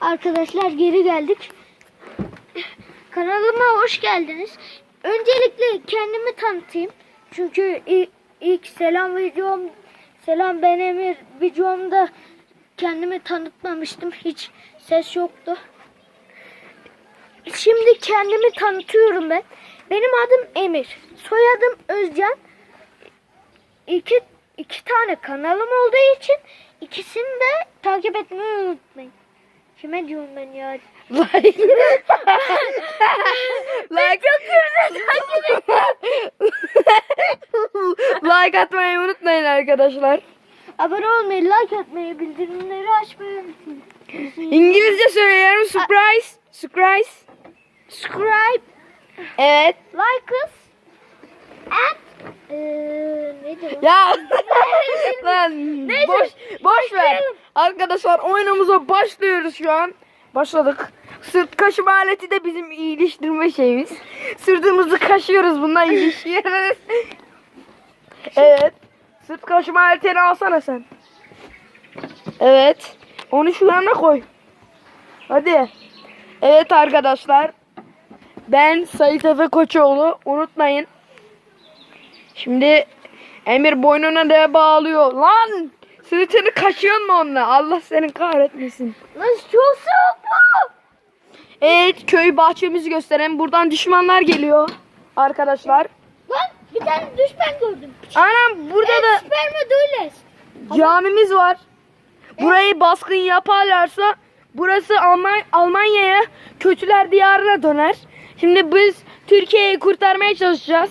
arkadaşlar geri geldik. Kanalıma hoş geldiniz. Öncelikle kendimi tanıtayım. Çünkü ilk, ilk selam videom, selam ben Emir videomda kendimi tanıtmamıştım. Hiç ses yoktu. Şimdi kendimi tanıtıyorum ben. Benim adım Emir. Soyadım Özcan. İki, iki tane kanalım olduğu için ikisini de takip etmeyi unutmayın. Kime diyorum ben ya? Like. like. like atmayı unutmayın arkadaşlar. Abone olmayı, like atmayı, bildirimleri açmayı unutmayın. İngilizce söyleyelim. Surprise. Surprise. Subscribe, Evet. like us, and eee neydi o? Ya. Lan boş boş ver. Arkadaşlar oyunumuza başlıyoruz şu an. Başladık. Sırt kaşıma aleti de bizim iyileştirme şeyimiz. Sırtımızı kaşıyoruz bununla iyileşiyoruz. evet. Sırt kaşıma aletini alsana sen. Evet. Onu şu yana koy. Hadi. Evet arkadaşlar. Ben Sait Efe Koçoğlu. Unutmayın. Şimdi Emir boynuna da bağlıyor. Lan! Sırtını kaşıyor mu onunla? Allah senin kahretmesin. Lan çok soğuk bu. Evet köy bahçemizi gösterelim. Buradan düşmanlar geliyor. Arkadaşlar. Lan bir tane düşman gördüm. Anam burada Evet, da sperma camimiz var. Burayı baskın yaparlarsa burası Alman Almanya'ya kötüler diyarına döner. Şimdi biz Türkiye'yi kurtarmaya çalışacağız.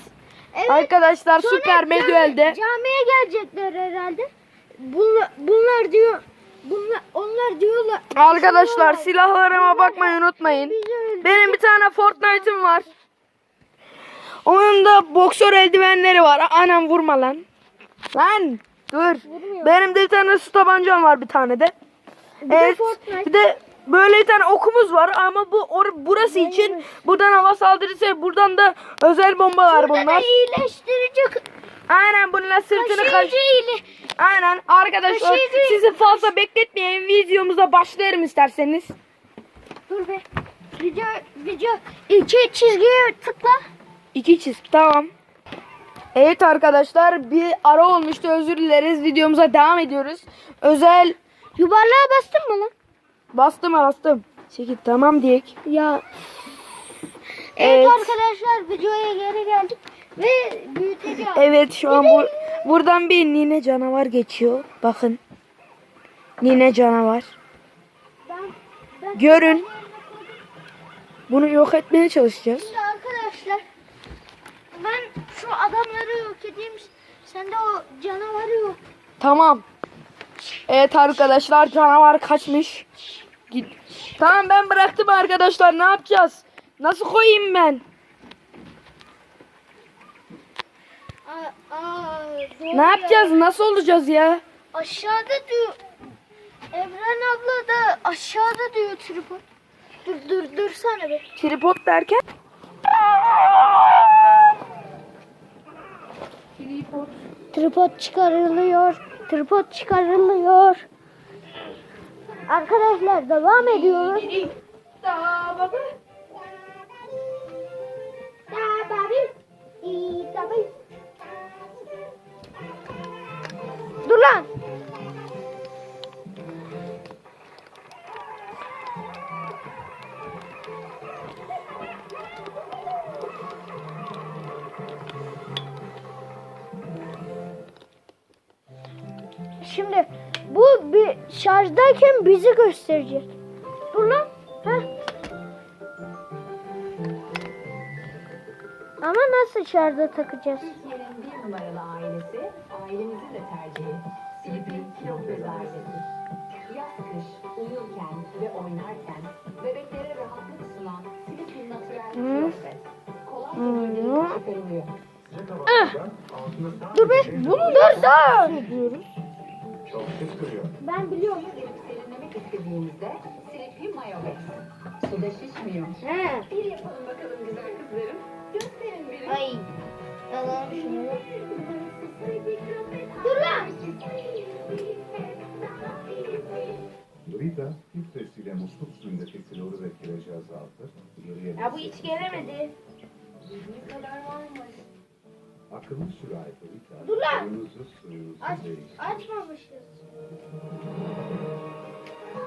Evet. Arkadaşlar Sonra süper Meduel'de. Camiye gelecekler herhalde. Bunlar, bunlar diyor. Bunlar onlar diyorlar. Arkadaşlar silahlarıma bakmayı unutmayın. Benim bir tane Fortnite'ım var. Onun da boksör eldivenleri var. Anam vurma lan. Lan dur. Vurmuyor. Benim de bir tane su tabancam var bir tane de. Bir de Evet. Fortnite. Bir de böyle bir tane okumuz var ama bu or burası için buradan hava saldırırsa buradan da özel bombalar Burada da bunlar. iyileştirici Aynen bununla sırtını kaş. Aynen arkadaşlar Taşıyıcı- sizi fazla bekletmeyin videomuza başlayalım isterseniz. Dur be. Video video iki çizgiye tıkla. İki çift tamam. Evet arkadaşlar bir ara olmuştu özür dileriz videomuza devam ediyoruz. Özel Yuvarlığa bastın mı lan? bastım bastım. Çekil tamam diyek. Ya. Evet, Evet. arkadaşlar videoya geri geldik ve büyüteceğim. Evet şu an bu, buradan bir nine canavar geçiyor. Bakın. Nine canavar. Ben, ben Görün. Bunu yok etmeye çalışacağız. Şimdi arkadaşlar ben şu adamları yok edeyim. Sen de o canavarı yok. Tamam. Evet arkadaşlar canavar kaçmış. Git. Tamam ben bıraktım arkadaşlar ne yapacağız? Nasıl koyayım ben? Aa, aa, Ne ya. yapacağız? Nasıl olacağız ya? Aşağıda diyor. Evren abla da aşağıda diyor tripod. Dur dur dur sana be. Tripod derken? Tripod çıkarılıyor. Tripod çıkarılıyor. Arkadaşlar devam ediyoruz. Dur Şimdi bu bir şarjdayken bizi gösterecek. Dur lan. Heh. Ama nasıl şarja takacağız? Türkiye'nin bir numaralı ailesi, ailemizin de tercihi. Sleepy Kilo Göz ailesi. Yaz kış, uyurken ve oynarken bebeklere rahatlık sunan Sleepy Natural Kilo Fest. Kolayca giydirip çıkarılıyor. Dur be. Bunu dur da. Çok pis duruyor. Ben biliyorum. Serinlemek istediğinizde Sleepy Mayobes. Suda şişmiyor. He. Bir yapalım bakalım güzel kızlarım. Gösterin biri. Ay. Alalım şunu. Dur lan. Rita, filtresiyle musluk suyundaki kloru ve kirajı azaltır. Geriye Ya bu hiç gelemedi. Ne kadar varmış. Akıllı sürahi Dur lan! suyunuzu suyunuzu Aç, değiştirir. açmamışız.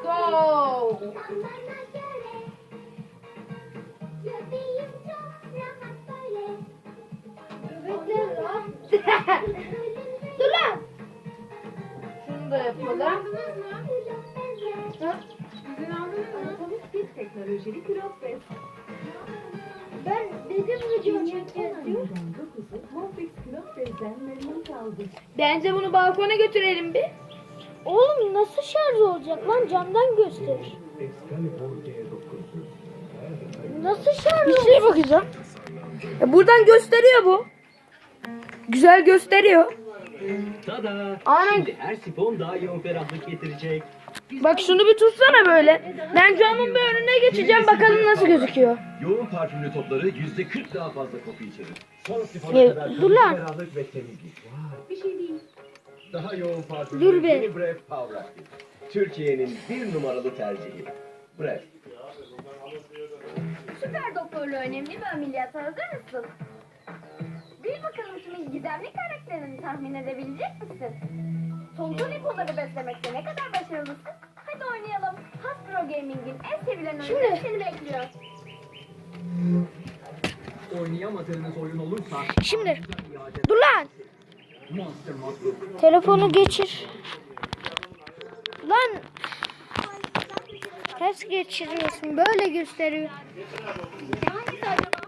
Go! Bebekler rahat. Dur lan. Şunu da yapalım. Anatomik bir teknolojili Crofes. Ben dedim video çekeceğiz diyor. Bence bunu balkona götürelim bir. Oğlum nasıl şarj olacak lan camdan G900. Nasıl şarj Bir olacak? şeye bakacağım. E, buradan gösteriyor bu. Güzel gösteriyor. Tada! Aynen. Şimdi her sifon daha yoğun ferahlık getirecek. Bak şunu bir tutsana böyle. Ben camın bir önüne geçeceğim bakalım nasıl gözüküyor. Yoğun parfümlü topları yüzde 40 daha fazla koku içerir. Son sifona Evet, kadar dur lan. ferahlık ve temizlik. Bir şey değil. Daha yoğun parfümlü Dur be. yeni Bref Power Active. Türkiye'nin bir numaralı tercihi. Bref. Süper doktorluğu önemli bir ameliyat hazır mısın? Bil bakalım kimin gizemli karakterini tahmin edebilecek misin? Tonton ipoları beslemekte ne kadar başarılısın? Hadi oynayalım. Hasbro Gaming'in en sevilen oyunu Şimdi- seni bekliyor. Oynayamadığınız oyun olursa Şimdi dur lan. Monster. Telefonu geçir. Lan. Ters geçiriyorsun. Böyle gösteriyor. Hangisi acaba?